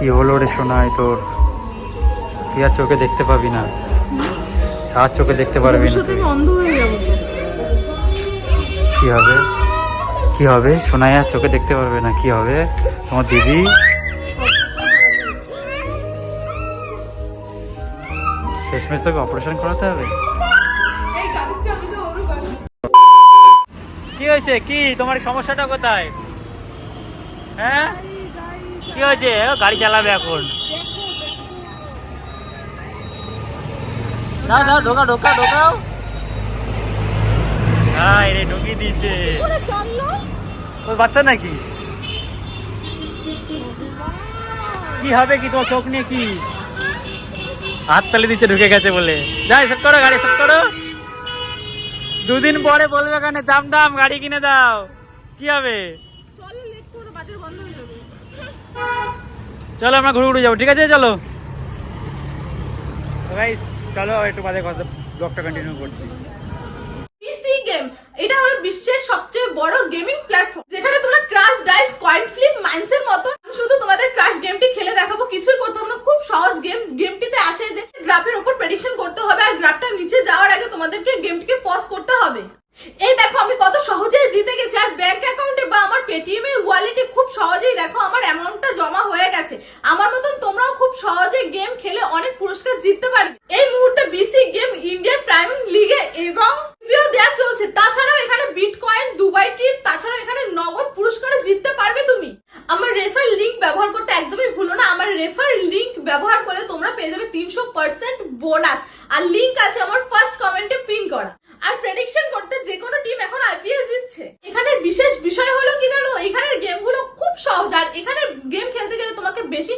কি হলো রে শোনায় তোর? তুই আর চোখে দেখতে পাবি না। আর চোখে দেখতে পারবি না কি হবে? কি হবে? শোনায় আর চোখে দেখতে পারবে না। কি হবে? তোমার দিদি? শেষমেশ তোকে অপারেশন করাতে হবে? কি হয়েছে? কি? তোমার সমস্যাটা কোথায়? হ্যাঁ? কি হয়েছে? গাড়ি চালাবে এখন। ওই বাচ্চা নাকি? কি হবে কি তোর চোখ নিয়ে কি? হাত তালি দিচ্ছে, ঢুকে গেছে বলে। যাই সব করো, গাড়ি সব করো। দুদিন পরে বলবে কেন দাম দাম গাড়ি কিনে দাও। কি হবে চলো লেট করে বাজার বন্ধ হয়ে যাবে চলো আমরা ঘুরে ঘুরে যাব ঠিক আছে? চলো। গাইস চলো একটু বাদে কথা ব্লগটা কন্টিনিউ করছি। এটা হলো বিশ্বের সবচেয়ে বড় গেমিং প্ল্যাটফর্ম যেখানে তোমরা ক্রাশ ডাইস কয়েন ফ্লিপ মাইন্সের মতো। আমি শুধু তোমাদের ক্রাশ গেমটি খেলে দেখাবো কিছুই করতে হবে না খুব সহজ গেম গেমটিতে আছে যে গ্রাফের উপর প্রেডিকশন করতে হবে আর গ্রাফটা নিচে যাওয়ার আগে তোমাদেরকে গেমটিকে পজ করতে হবে এই দেখো আমি কত সহজেই জিতে গেছি আর ব্যাংক অ্যাকাউন্টে বা আমার পেটিএম এর ওয়ালেটে খুব সহজেই দেখো আমার অ্যামাউন্টটা জমা হয়ে গেছে আমার মতন তোমরাও খুব সহজে গেম খেলে অনেক পুরস্কার জিততে পারবে এই মুহূর্তে বিসি গেম ইন্ডিয়ান প্রাইম লিগে এবং রিভিউ দেওয়া চলছে তাছাড়াও এখানে বিটকয়েন দুবাই ট্রিপ তাছাড়াও এখানে নগদ পুরস্কারও জিততে পারবে তুমি আমার রেফার লিংক ব্যবহার করতে একদমই ভুলো না আমার রেফার লিংক ব্যবহার করলে তোমরা পেয়ে যাবে তিনশো পার্সেন্ট বোনাস আর লিংক আছে আমার ফার্স্ট কমেন্টে পিন করা। আর প্রেডিকশন করতে যে কোনো টিম এখন আইপিএল জিতছে। এখানের বিশেষ বিষয় হলো কি জানো? এখানের গেমগুলো খুব সহজ। আর এখানে গেম খেলতে গেলে তোমাকে বেশি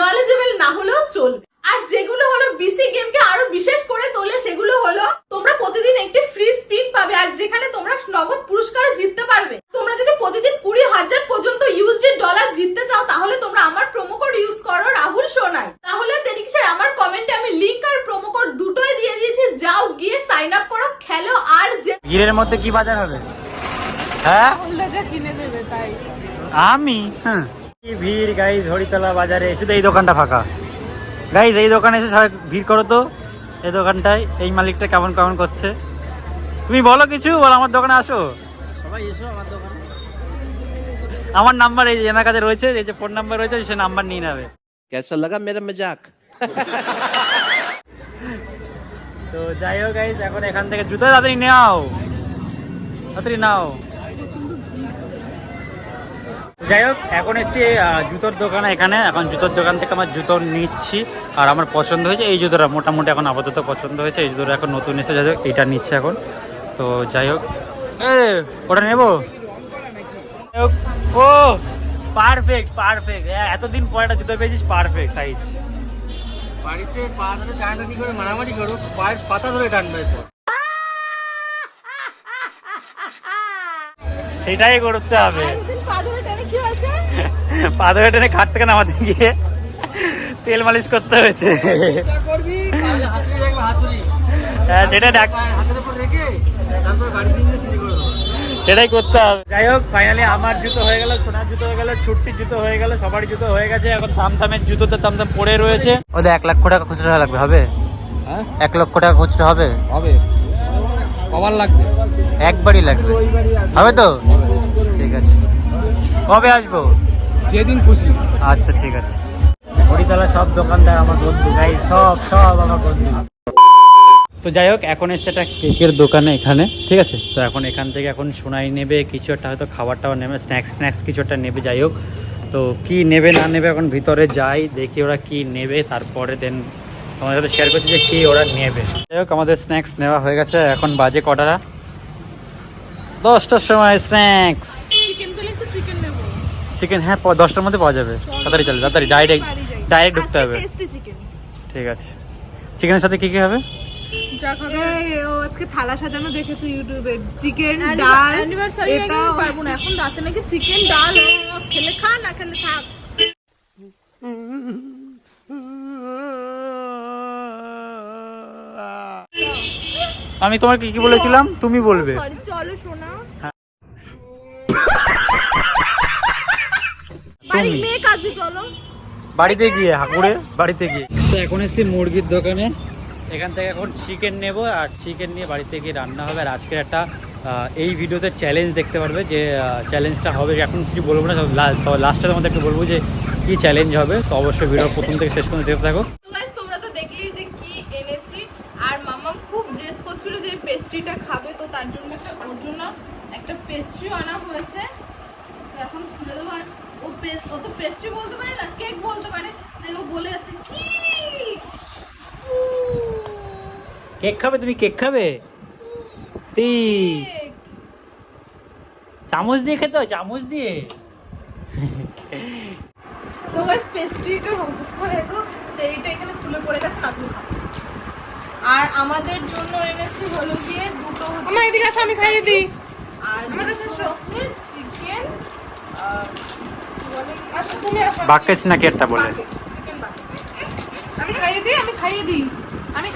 নলেজেবল না হলেও চলবে। আর যেগুলো হলো বিসি গেমকে আরও বিশেষ করে তোলে, সেগুলো হলো তোমরা প্রতিদিন একটি ফ্রি স্পিন পাবে। আর যেখানে তোমরা নগদ পুরস্কারও জিততে পারবে। তোমরা যদি প্রতিদিন কুড়ি হাজার পর্যন্ত ইউএসডি ডলার জিততে চাও তাহলে তোমরা আমার প্রোমো কোড ইউজ করো রাহুল সোনাই তাহলে দেরি কিসের আমার কমেন্টে আমি লিংক আর প্রোমো কোড দুটোই দিয়ে দিয়েছি যাও গিয়ে সাইন আপ করো খেলো ভিড়ের মধ্যে কি বাজার হবে? হ্যাঁ? আমি? হ্যাঁ। ভিড় গাইজ হরিতলা বাজারে শুধু এই দোকানটা ফাঁকা। গাইজ এই দোকানে এসে সবাই ভিড় করো তো। এই দোকানটায় এই মালিকটা কেমন কেমন করছে। তুমি বলো কিছু বলো আমার দোকানে আসো। সবাই এসো আমার দোকানে। আমার নাম্বার এই এনার কাছে রয়েছে এই যে ফোন নাম্বার রয়েছে সে নাম্বার নিয়ে নেবে। কেসা লাগা মেরা মজাক তো যাই হোক গাইজ এখন এখান থেকে জুতো তাড়াতাড়ি নাও। তাড়াতাড়ি নাও। যাই হোক, এখন এসছি জুতোর দোকানে এখানে। এখন জুতোর দোকান থেকে আমার জুতো নিচ্ছি। আর আমার পছন্দ হয়েছে এই জুতোটা। মোটামুটি এখন আপাতত পছন্দ হয়েছে। এই জুতোটা এখন নতুন এসে যাই হোক এইটা নিচ্ছে এখন। তো যাই হোক। এ, ওটা নেব? ও পারফেক্ট পারফেক্ট এতদিন পরে একটা জুতো পেয়েছিস পারফেক্ট সাইজ বাড়িতে পা ধরে টানাটানি করে মারামারি করো পায়ের পাতা ধরে টানবে সেটাই করতে হবে। পা ধরে টেনে কি হয়েছে? পা ধরে টেনে খাট থেকে নামাতে গিয়ে? তেল মালিশ করতে হয়েছে। হ্যাঁ সেটা ডাক হাতের উপর রেখে তারপর করে সেটাই করতে হবে। যাই হোক ফাইনালি আমার জুতো হয়ে গেল সোনার জুতো হয়ে গেল ছুটির জুতো হয়ে গেল সবার জুতো হয়ে গেছে এখন দাম জুতো তো দাম পড়ে রয়েছে। ওদের এক লক্ষ টাকা খুচরা লাগবে হবে? হ্যাঁ? এক লক্ষ টাকা খুচরা হবে? হবে। কবার লাগবে? একবারই লাগবে। হবে তো? ঠিক আছে। কবে আসব? যেদিন খুশি। আচ্ছা ঠিক আছে। হরিতলা সব দোকানদার আমার বন্ধু গাই সব সব আমার বন্ধু। তো যাই হোক এখন এসে একটা কেকের দোকানে এখানে ঠিক আছে? তো এখন এখান থেকে এখন সোনাই নেবে কিছু একটা হয়তো খাবার টাবার নেবে স্ন্যাক্স স্ন্যাক্স কিছু একটা নেবে যাই হোক। তো কি নেবে না নেবে এখন ভিতরে যাই দেখি ওরা কি নেবে তারপরে দেন আমাদের সাথে শেয়ার করছি যে কি ওরা নেবে। যাই হোক আমাদের স্ন্যাক্স নেওয়া হয়ে গেছে এখন বাজে কটারা? দশটার সময় স্ন্যাক্স চিকেন হ্যাঁ দশটার মধ্যে পাওয়া যাবে। তাড়াতাড়ি চলে তাড়াতাড়ি ডাইরেক্ট ডাইরেক্ট ঢুকতে হবে। ঠিক আছে। চিকেনের সাথে কী কী হবে? যা খাবে। ও আজকে থালা সাজানো দেখেছি ইউটিউবে। চিকেন ডাল অ্যানিভার্সারি এটা পারব না এখন রাতে নাকি চিকেন ডাল খেলে খা না খেলে থাক। আমি তোমার কি কি বলেছিলাম? তুমি বলবে। সরি চলো শোনা বাড়ি তুমি। চলো। বাড়িতে গিয়ে হাকুড়ে বাড়িতে গিয়ে। তো এখন এসছি মুরগির দোকানে। এখান থেকে এখন চিকেন নেব আর চিকেন নিয়ে বাড়িতে গিয়ে রান্না হবে। আর আজকের একটা এই ভিডিওতে চ্যালেঞ্জ দেখতে পারবে যে চ্যালেঞ্জটা হবে। এখন কিছু বলব না লাস্টে তোমাদের একটু বলব যে, কী চ্যালেঞ্জ হবে। তো অবশ্যই ভিডিও প্রথম থেকে শেষ পর্যন্ত দেখতে থাকো। আর মামাম খুব জেদ করছিল যে পেস্ট্রিটা খাবে, তো তার জন্য একটা- পেস্ট্রি আনা হয়েছে। তো এখন খুলে দেবো। আর ও ও তো পেস্ট্রি বলতে পারে না কেক বলতে পারে। তাই ও বলে যাচ্ছে, কি? কেক খাবে? তুমি কেক খাবে? তি। চামচ দিয়ে খেতে হয় চামচ দিয়ে। তো গাইস পেস্ট্রিটার অবস্থা দেখো চেরিটা এখানে খুলে পড়ে গেছে না তুমি আর আমাদের জন্য এনেছি হলো গিয়ে দুটো আমার এদিকে আসো আমি খাইয়ে দিই। আর আমার কাছে হচ্ছে চিকেন বাকেস নাকি একটা বলে? চিকেন আমি খাইয়ে দিই আমি খাইয়ে দিই।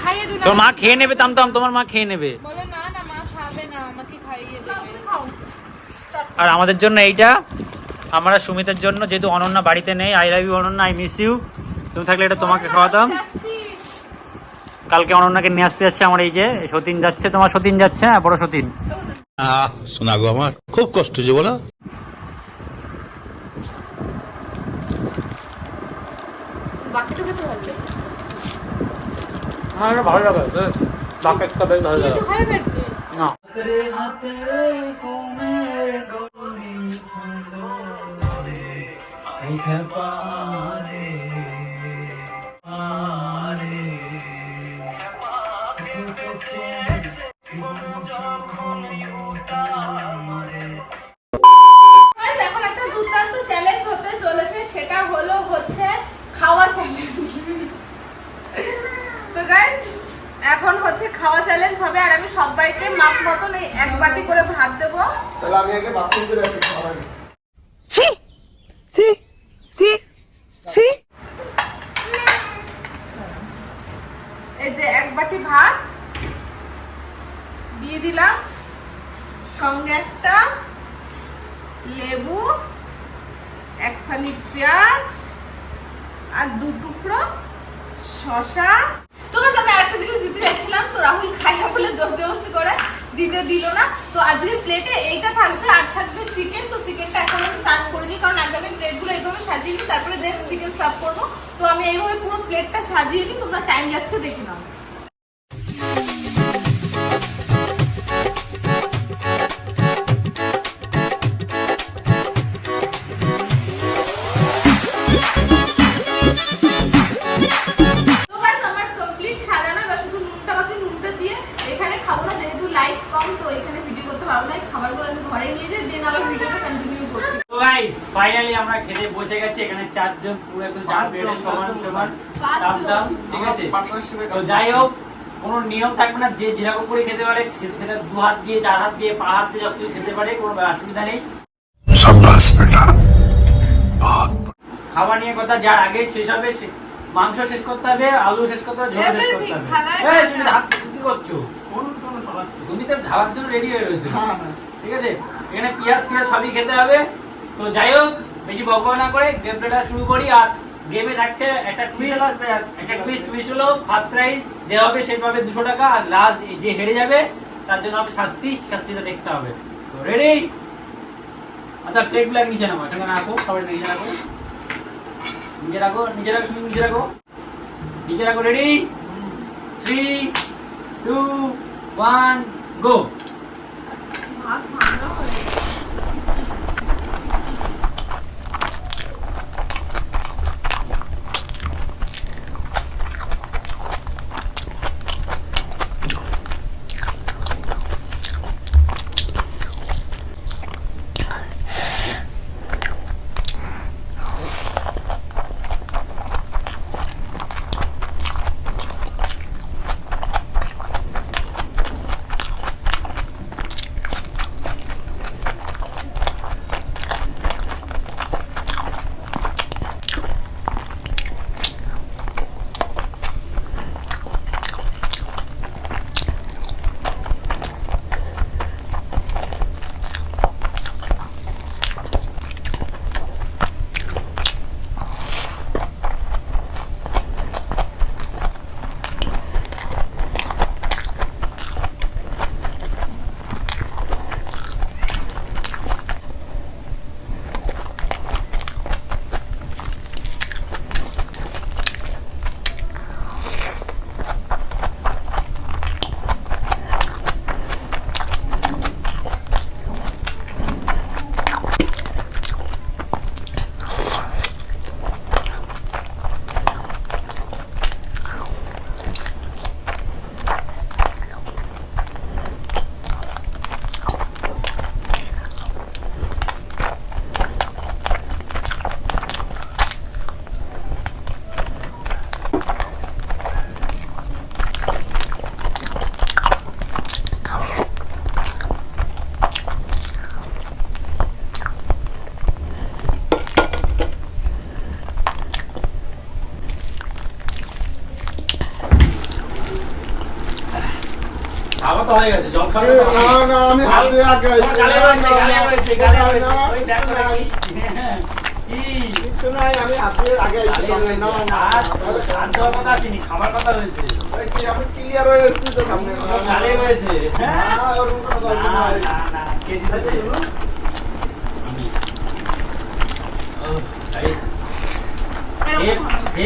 খাইয়ে তোর মা খেয়ে নেবে তাম তাম তোমার মা খেয়ে নেবে। বলে না না মা খাবে না আমাকে খাইয়ে দেবে। আর আমাদের জন্য এইটা আমরা সুমিতের জন্য যেহেতু অনন্যা বাড়িতে নেই I love you Ananya I miss you তুমি থাকলে এটা তোমাকে খাওয়াতাম। কালকে অনন্যাকে নিয়ে আসতে যাচ্ছে আমার এই যে সতীন যাচ্ছে তোমার সতীন যাচ্ছে হ্যাঁ বড় সতীন। আহ শোনা আমার খুব কষ্ট যে বলো। আমার ভালো লাগে বাকেটটা বেশ ভালো না এখন একটা দুর্দান্ত চ্যালেঞ্জ হতে চলেছে। সেটা হলো হচ্ছে খাওয়া চ্যালেঞ্জ তো গাইস এখন হচ্ছে খাওয়া চ্যালেঞ্জ হবে আর আমি সবাইকে মাপ মতন এই এক বাটি করে ভাত দেবো। তাহলে আমি আগে বাথরুম করে আসি খাওয়ার আগে। এই যে এক বাটি ভাত দিয়ে দিলাম। সঙ্গে একটা লেবু এক ফালি পেঁয়াজ আর দু টুকরো শশা তো guys, আমি আরেকটা দিতে তো রাহুল বলে করে দিতে দিল না। তো প্লেটে এইটা আর থাকবে চিকেন তো চিকেনটা আমি প্লেটগুলো এইভাবে সাজিয়ে নিই তারপরে দেন চিকেন সার্ভ করব। তো আমি এইভাবে পুরো প্লেটটা সাজিয়ে নিই তোমরা টাইম লাগছে দেখে নাও। বসে গেছি এখানে চারজন পুরো একদম চার প্লেটে সমান সমান দাম দাম ঠিক আছে? তো যাই হোক কোনো নিয়ম থাকবে না যে যেরকম করে খেতে পারে খেতে দু হাত দিয়ে চার হাত দিয়ে পা হাত দিয়ে যত খেতে পারে কোনো অসুবিধা নেই। খাওয়া নিয়ে কথা যার আগে শেষ হবে মাংস শেষ করতে হবে আলু শেষ করতে হবে ঝোল শেষ করতে হবে। এই, তুমি হাত কি করছ। তুমি তো ধাবার জন্য রেডি হয়ে রয়েছে। হ্যাঁ, হ্যাঁ। ঠিক আছে? এখানে পেঁয়াজ পেঁয়াজ সবই খেতে হবে। তো যাই হোক বেশি বকবক না করে গেম প্লেটা শুরু করি আর গেমে থাকছে একটা টুইস্ট লাগবে একটা টুইস্ট টুইস্ট হলো ফার্স্ট প্রাইজ যে হবে সে পাবে দুশো টাকা আর লাস্ট যে হেরে যাবে তার জন্য হবে শাস্তি শাস্তিটা দেখতে হবে। তো রেডি আচ্ছা প্লেটগুলো নিচে নামো এখানে রাখো সবাই নিচে রাখো। নিচে রাখো নিচে রাখো শুধু নিচে রাখো। নিচে রাখো ready three two one go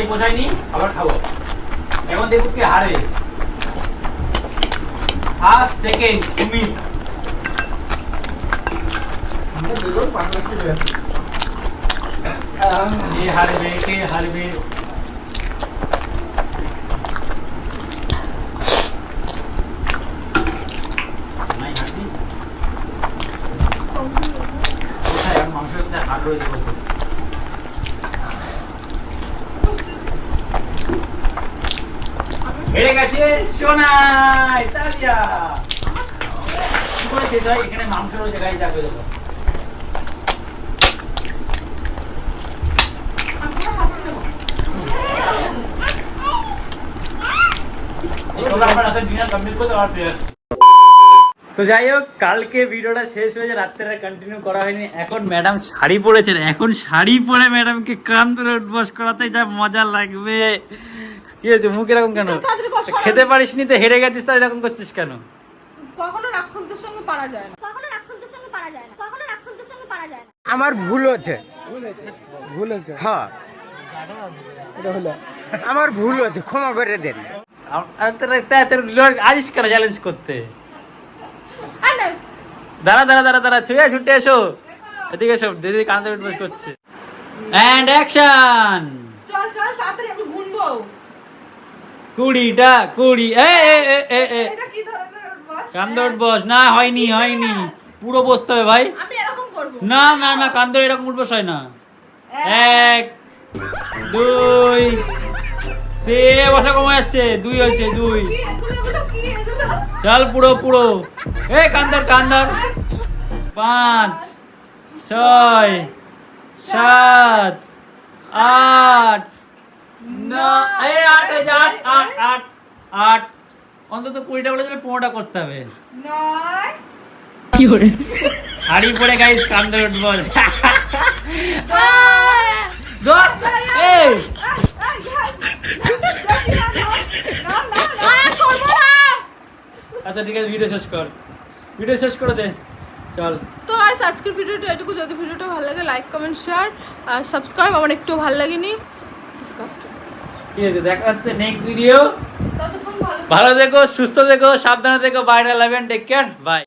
বোঝায়নি আবার খাব। এখন দেখুন কি হারে। ফার্স্ট সেকেন্ড তুমি। কে হারবে কে হারবে? আর মাংসের রয়েছে হেরে গেছে সোনাই, তালিয়া। কি করে শেষ হয় এখানে মাংস রয়েছে, গাড়ি যাবে দেখো। তো যাই হোক, কালকে ভিডিওটা শেষ হয়েছে রাত্রে কন্টিনিউ করা হয়নি। এখন ম্যাডাম শাড়ি পরেছেন, এখন শাড়ি পরে ম্যাডামকে কান ধরে উঠবস করাতে যা মজা লাগবে। কি হয়েছে? মুখ এরকম কেন। খেতে পারিসনি তো হেরে গেছিস তাই এরকম করছিস কেন? কখনো রাক্ষসদের সঙ্গে পারা যায় না। কখনো রাক্ষসদের সঙ্গে পারা যায় না। কখনো রাক্ষসদের সঙ্গে পারা যায় না। আমার ভুল হচ্ছে। ভুল হয়েছে। হ্যাঁ। এটা হলো। আমার ভুল হচ্ছে ক্ষমা করে দেন। আম- আর তোরা- তা- তোর লোক আসিস কেন চ্যালেঞ্জ করতে? দাঁড়া দাঁড়া দাঁড়া দাঁড়া ছুঁয়ে ছুটে এসো। এদিকে এসো দিদি কান ধরে করছে। অ্যান্ড অ্যাকশন চল চল তাড়াতাড়ি কুড়িটা কুড়ি এ এ এ এ এ এটা কি ধরনের উঠবস? কান্দে উঠবস না হয়নি হয়নি। পুরো বসতে হবে ভাই। না না না কান্দর এরকম উঠবস হয় না। এক দুই সে বসা কমে যাচ্ছে। দুই হয়েছে দুই। চল পুরো পুরো। এ কান্দর কান্দর। পাঁচ ছয় সাত আট ন- এই আট আট আট আট আট অন্তত কুড়িটা বলে তাহলে পনেরোটা করতে হবে। নয়। হাড়ি পড়ে গাইস কান্দে উঠবো। দশ এই। আচ্ছা ঠিক আছে ভিডিও শেষ কর। ভিডিও শেষ করে দে। চল। তো আজকের ভিডিওটা এটুকু। যদি ভিডিওটা ভালো লাগে লাইক কমেন্ট শেয়ার আর সাবস্ক্রাইব আমার একটু ভালো লাগেনি। Disgusting. ঠিক আছে দেখা হচ্ছে নেক্সট ভিডিও ভালো ভালো দেখো সুস্থ দেখো সাবধানে দেখো বাইরে লাভেন টেক কেয়ার বাই